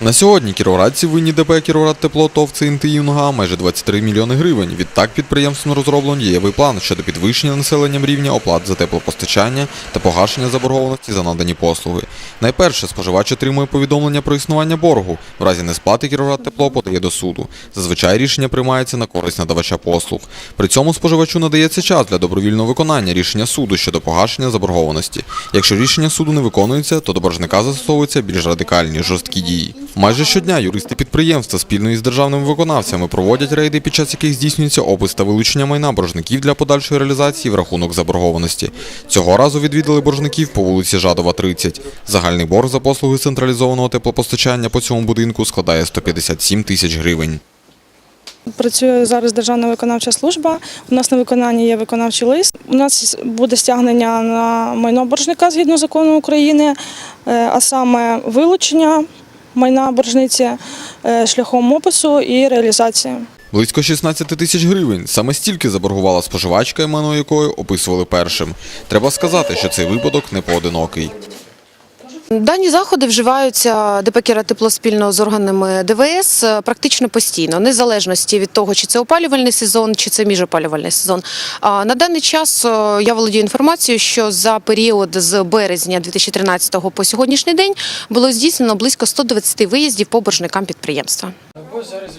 На сьогодні кіровоградці винні ДП «Кіровоград Тепло ТОВ ЦНТ «Юнга» майже 23 мільйони гривень. Відтак підприємством розроблено дієвий план щодо підвищення населенням рівня оплат за теплопостачання та погашення заборгованості за надані послуги. Найперше, споживач отримує повідомлення про існування боргу. В разі несплати «Кіровоград Тепло» подає до суду. Зазвичай рішення приймається на користь надавача послуг. При цьому споживачу надається час для добровільного виконання рішення суду щодо погашення заборгованості. Якщо рішення суду не виконується, то до боржника застосовуються більш радикальні жорсткі дії. Майже щодня юристи підприємства спільно із державними виконавцями проводять рейди, під час яких здійснюється опис та вилучення майна боржників для подальшої реалізації в рахунок заборгованості. Цього разу відвідали боржників по вулиці Жадова, 30. Загальний борг за послуги централізованого теплопостачання по цьому будинку складає 157 тисяч гривень. Працює зараз Державна виконавча служба. У нас на виконанні є виконавчий лист. У нас буде стягнення на майно боржника згідно закону України, е, а саме вилучення майна боржниці е, шляхом опису і реалізації. Близько 16 тисяч гривень. Саме стільки заборгувала споживачка, імено якої описували першим. Треба сказати, що цей випадок не поодинокий. Дані заходи вживаються ДП «Кіра Тепло спільно з органами ДВС е, практично постійно, незалежності від того, чи це опалювальний сезон, чи це міжопалювальний сезон. На даний час е, я володію інформацією, що за період з березня 2013 по сьогоднішній день було здійснено близько 120 виїздів по боржникам підприємства.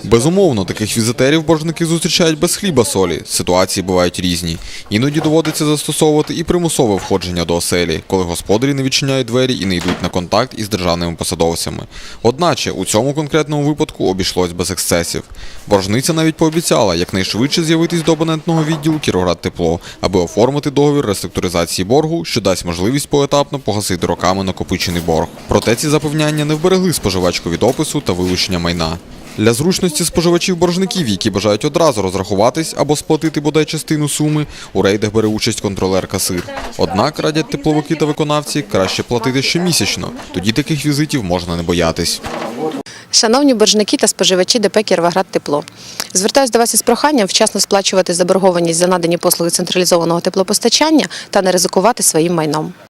Безумовно, таких візитерів боржники зустрічають без хліба солі. Ситуації бувають різні. Іноді доводиться застосовувати і примусове входження до оселі, коли господарі не відчиняють двері і не йдуть на контакт із державними посадовцями. Одначе у цьому конкретному випадку обійшлось без ексцесів. Боржниця навіть пообіцяла якнайшвидше з'явитись до абонентного відділу Кіровград Тепло, аби оформити договір реструктуризації боргу, що дасть можливість поетапно погасити роками накопичений борг. Проте ці запевняння не вберегли споживачку від опису та вилучення майна. Для зручності споживачів-боржників, які бажають одразу розрахуватись або сплатити бодай частину суми, у рейдах бере участь контролер-касир. Однак, радять тепловики та виконавці, краще платити щомісячно. Тоді таких візитів можна не боятись. Шановні боржники та споживачі ДП «Кіровоград Тепло. Звертаюся до вас із проханням вчасно сплачувати заборгованість за надані послуги централізованого теплопостачання та не ризикувати своїм майном.